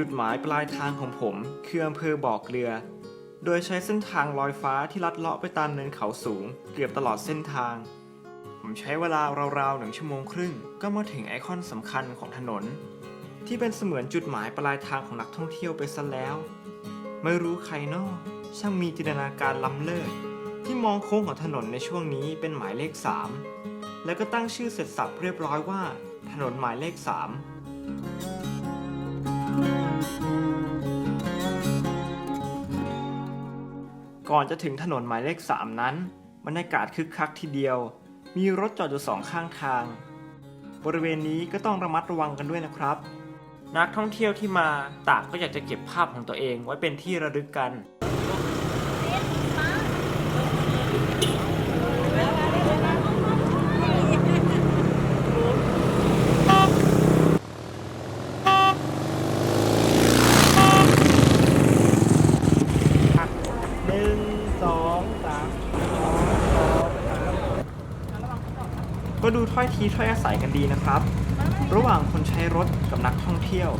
จุดหมายปลายทางของผมคืออำเภอบ่อเกลือ โดยใช้เส้นทางลอยฟ้าที่ลัดเลาะไปตามเนินเขาสูง เกือบตลอดเส้นทาง ผมใช้เวลาราวๆหนึ่งชั่วโมงครึ่ง ก็มาถึงไอคอนสำคัญของถนน ที่เป็นเสมือนจุดหมายปลายทางของนักท่องเที่ยวไปซะแล้ว ไม่รู้ใครนอกช่างมีจินตนาการล้ำเลิศที่มองโค้งของถนนในช่วงนี้เป็นหมายเลข 3 แล้วก็ตั้งชื่อเสร็จสับเรียบร้อยว่า ถนนหมายเลข 3 ก่อนจะถึงถนนหมายเลข 3 นั้นบรรยากาศคึกคักทีเดียว มีรถจอดอยู่สองข้างทาง บริเวณนี้ก็ต้องระมัดระวังกันด้วยนะครับ นักท่องเที่ยวที่มาต่างก็อยากจะเก็บภาพของตัวเองไว้เป็นที่ระลึกกัน หนึ่งสองสาม ก็ดูถ้อยทีถ้อยอาศัยกันดีนะครับ ระหว่างคนใช้รถกับนักท่องเที่ยว